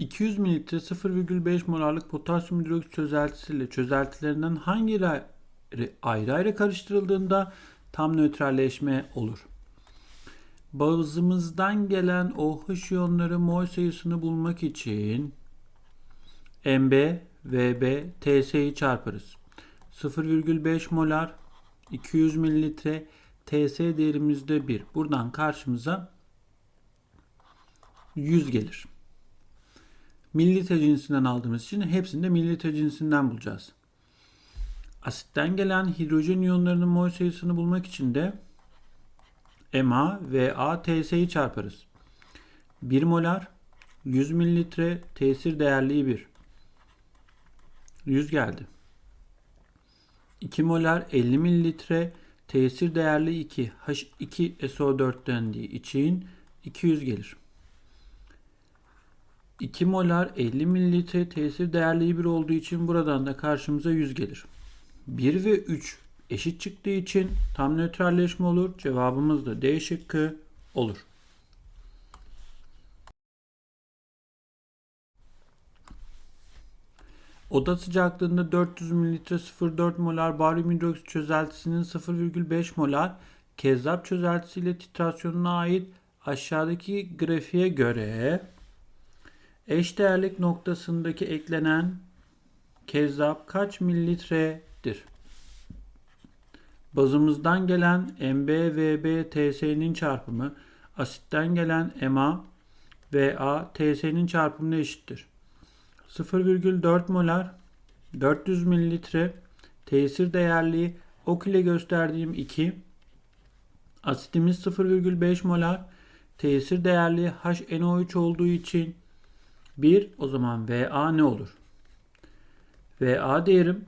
200 mililitre 0,5 molarlık potasyum hidroksit çözeltisiyle çözeltilerinden hangileri ayrı ayrı karıştırıldığında tam nötralleşme olur? Bazımızdan gelen OH iyonları mol sayısını bulmak için MB, VB, TS'yi çarparız. 0,5 molar 200 mililitre TS değerimizde 1. Buradan karşımıza 100 gelir. Mililitre cinsinden aldığımız için hepsini de mililitre cinsinden bulacağız. Asitten gelen hidrojen iyonlarının mol sayısını bulmak için de MA ve ATS'yi çarparız. 1 molar 100 mililitre tesir değerliği 1. 100 geldi. 2 molar 50 mililitre tesir değerli 2 H2SO4 dendiği için 200 gelir. 2 molar 50 mililitre tesir değerli 1 olduğu için buradan da karşımıza 100 gelir. 1 ve 3 eşit çıktığı için tam nötralleşme olur. Cevabımız da D şıkkı olur. Oda sıcaklığında 400 ml 0,4 molar baryum hidroksit çözeltisinin 0,5 molar kezzap çözeltisiyle titrasyonuna ait aşağıdaki grafiğe göre eşdeğerlik noktasındaki eklenen kezzap kaç mililitredir? Bazımızdan gelen MB, VB, TS'nin çarpımı asitten gelen MA, VA, TS'nin çarpımına eşittir. 0,4 molar 400 mililitre tesir değerli ok ile gösterdiğim 2 asitimiz 0,5 molar tesir değerli HNO3 olduğu için 1 o zaman VA ne olur? VA değerim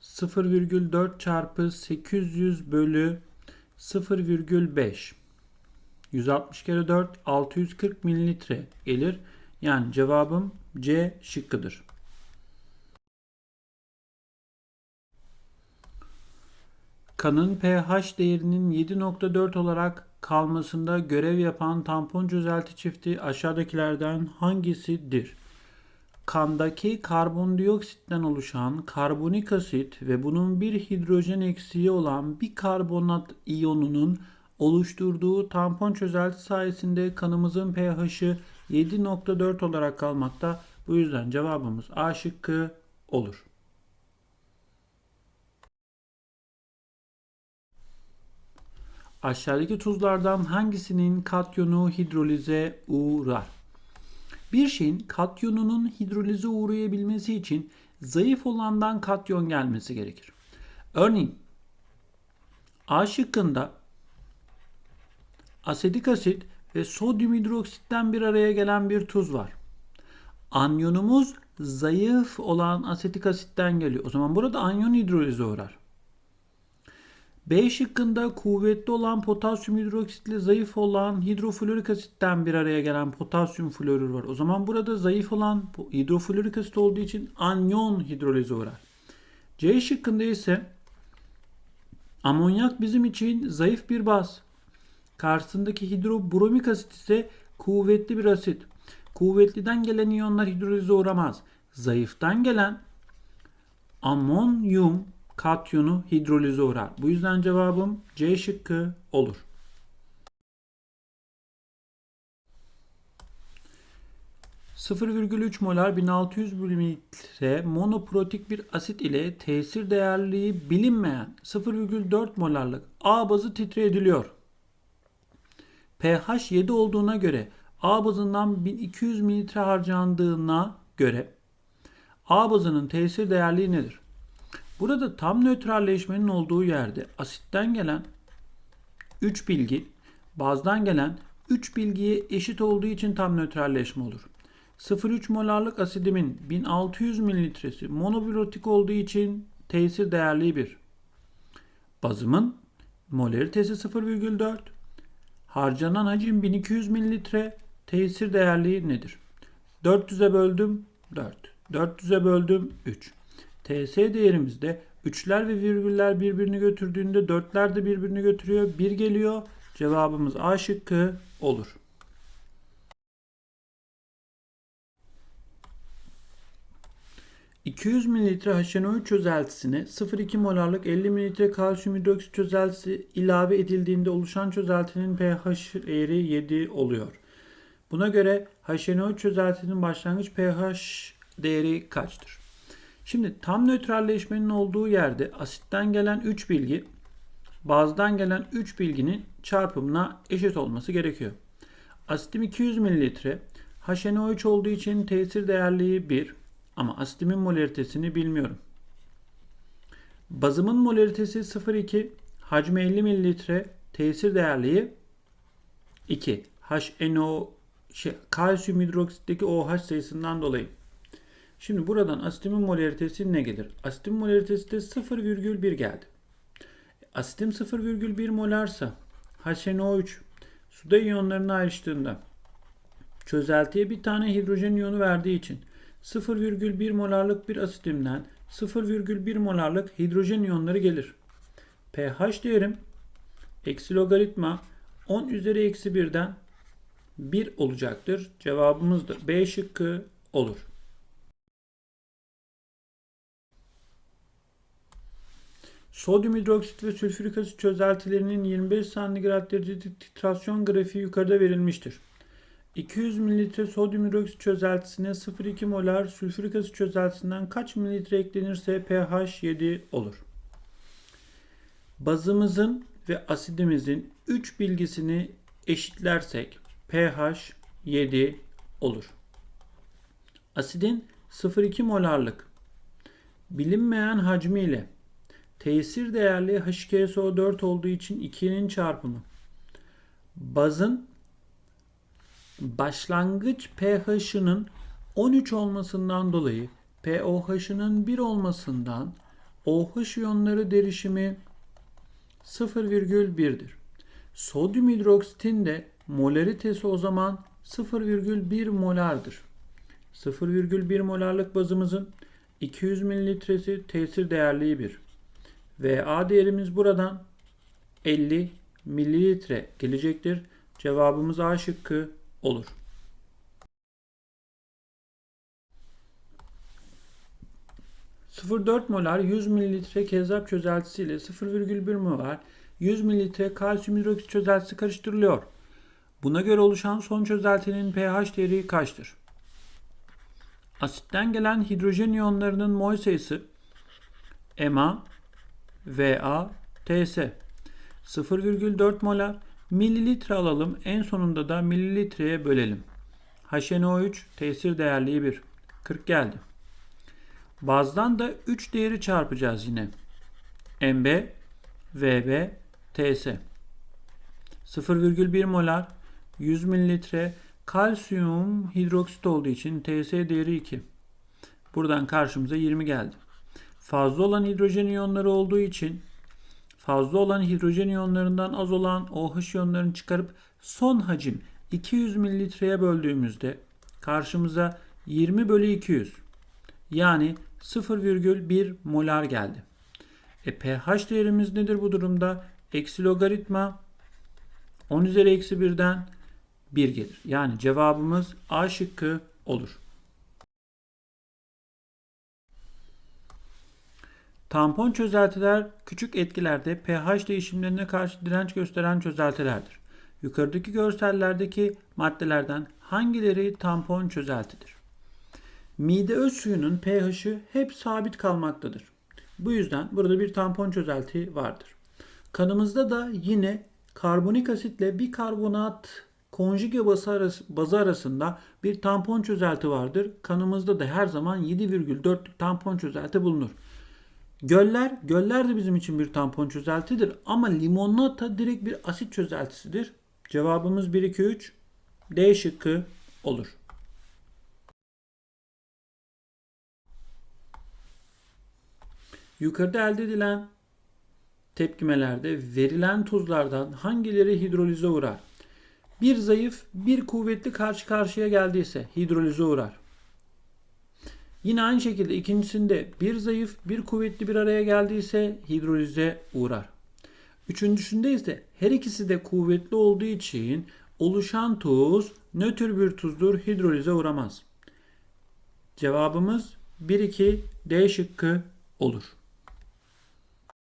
0,4 çarpı 800 bölü 0,5 160 kere 4 640 mililitre gelir. Yani cevabım C şıkkıdır. Kanın pH değerinin 7.4 olarak kalmasında görev yapan tampon çözelti çifti aşağıdakilerden hangisidir? Kandaki karbondioksitten oluşan karbonik asit ve bunun bir hidrojen eksiği olan bir karbonat iyonunun oluşturduğu tampon çözelti sayesinde kanımızın pH'i 7.4 olarak kalmakta. Bu yüzden cevabımız A şıkkı olur. Aşağıdaki tuzlardan hangisinin katyonu hidrolize uğrar? Bir şeyin katyonunun hidrolize uğrayabilmesi için zayıf olandan katyon gelmesi gerekir. Örneğin A şıkkında asetik asit ve sodyum hidroksitten bir araya gelen bir tuz var. Anyonumuz zayıf olan asetik asitten geliyor. O zaman burada anyon hidrolize uğrar. B şıkkında kuvvetli olan potasyum hidroksitle zayıf olan hidroflorik asitten bir araya gelen potasyum florür var. O zaman burada zayıf olan hidroflorik asit olduğu için anyon hidrolize uğrar. C şıkkında ise amonyak bizim için zayıf bir baz. Karşısındaki hidrobromik asit ise kuvvetli bir asit. Kuvvetliden gelen iyonlar hidrolize uğramaz. Zayıftan gelen amonyum katyonu hidrolize uğrar. Bu yüzden cevabım C şıkkı olur. ...0,3 molar 1600 mililitre monoprotik bir asit ile tesir değerliği bilinmeyen 0,4 molarlık A bazı titre ediliyor pH 7 olduğuna göre A bazından 1200 mililitre harcandığına göre A bazının tesir değerliği nedir? Burada tam nötralleşmenin olduğu yerde asitten gelen 3 bilgi, bazdan gelen 3 bilgiye eşit olduğu için tam nötralleşme olur. 0,3 molarlık asidimin 1600 mililitresi monobiyotik olduğu için tesir değerliği 1. Bazımın molaritesi 0,4. Harcanan hacim 1200 mililitre. Tesir değerliği nedir? 400'e böldüm 4. 400'e böldüm 3. TS değerimizde üçler ve virgüller birbirini götürdüğünde dörtler de birbirini götürüyor. Bir geliyor. Cevabımız A şıkkı olur. ...200 ml HNO3 çözeltisine 0,2 molarlık 50 ml kalsiyum hidroksit çözeltisi ilave edildiğinde oluşan çözeltinin pH değeri 7 oluyor. Buna göre HNO3 çözeltisinin başlangıç pH değeri kaçtır? Şimdi tam nötralleşmenin olduğu yerde asitten gelen 3 bilgi bazdan gelen 3 bilginin çarpımına eşit olması gerekiyor. Asitim 200 ml, HNO3 olduğu için tesir değerliği 1 ama asitimin molaritesini bilmiyorum. Bazımın molaritesi 0,2, hacmi 50 ml, tesir değerliği 2. HNO şey, kalsiyum hidroksitteki OH sayısından dolayı. Şimdi buradan asitimin molaritesi ne gelir? Asitimin molaritesi de 0,1 geldi. Asitim 0,1 molarsa HNO3 suda iyonlarına ayrıştığında çözeltiye bir tane hidrojen iyonu verdiği için 0,1 molarlık bir asitimden 0,1 molarlık hidrojen iyonları gelir. pH değerim eksi logaritma 10 üzeri eksi 1'den 1 olacaktır. Cevabımız da B şıkkı olur. Sodyum hidroksit ve sülfürik asit çözeltilerinin 25 santigrat derece titrasyon grafiği yukarıda verilmiştir. 200 ml sodyum hidroksit çözeltisine 0,2 molar sülfürik asit çözeltisinden kaç mililitre eklenirse pH 7 olur. Bazımızın ve asidimizin 3 bilgisini eşitlersek pH 7 olur. Asidin 0,2 molarlık bilinmeyen hacmi ile tesir değerli H2SO4 olduğu için 2'nin çarpımı. Bazın başlangıç pH'ının 13 olmasından dolayı pOH'ının 1 olmasından OH iyonları derişimi 0,1'dir. Sodyum hidroksitin de molaritesi o zaman 0,1 molardır. 0,1 molarlık bazımızın 200 mililitresi tesir değerliği 1. Ve A değerimiz buradan 50 mililitre gelecektir. Cevabımız A şıkkı olur. ...0,4 molar 100 mililitre kezzap çözeltisi ile 0,1 molar 100 mililitre kalsiyum hidroksit çözeltisi karıştırılıyor. Buna göre oluşan son çözeltinin pH değeri kaçtır? Asitten gelen hidrojen iyonlarının mol sayısı Ma, Va, Ts. 0,4 molar mililitre alalım. En sonunda da mililitreye bölelim. HNO3 tesir değerliği 1. 40 geldi. Bazdan da 3 değeri çarpacağız yine. MB, VB, TS. 0,1 molar 100 mililitre kalsiyum hidroksit olduğu için TS değeri 2. Buradan karşımıza 20 geldi. Fazla olan hidrojen iyonları olduğu için fazla olan hidrojen iyonlarından az olan OH iyonlarını çıkarıp son hacim 200 mililitreye böldüğümüzde karşımıza 20 bölü 200 yani 0,1 molar geldi. E pH değerimiz nedir bu durumda? Eksi logaritma 10 üzeri eksi 1'den 1 gelir. Yani cevabımız A şıkkı olur. Tampon çözeltiler küçük etkilerde pH değişimlerine karşı direnç gösteren çözeltilerdir. Yukarıdaki görsellerdeki maddelerden hangileri tampon çözeltidir? Mide öz suyunun pH'i hep sabit kalmaktadır. Bu yüzden burada bir tampon çözelti vardır. Kanımızda da yine karbonik asitle bir karbonat konjüge bazı, arası, arasında bir tampon çözelti vardır. Kanımızda da her zaman 7,4 tampon çözelti bulunur. Göller, göller de bizim için bir tampon çözeltidir ama limonata direkt bir asit çözeltisidir. Cevabımız 1 2 3 D şıkkı olur. Yukarıda elde edilen tepkimelerde verilen tuzlardan hangileri hidrolize uğrar? Bir zayıf, bir kuvvetli karşı karşıya geldiyse hidrolize uğrar. Yine aynı şekilde ikincisinde bir zayıf, bir kuvvetli bir araya geldiyse hidrolize uğrar. Üçüncüsünde ise her ikisi de kuvvetli olduğu için oluşan tuz nötr bir tuzdur, hidrolize uğramaz. Cevabımız 1 2 D şıkkı olur.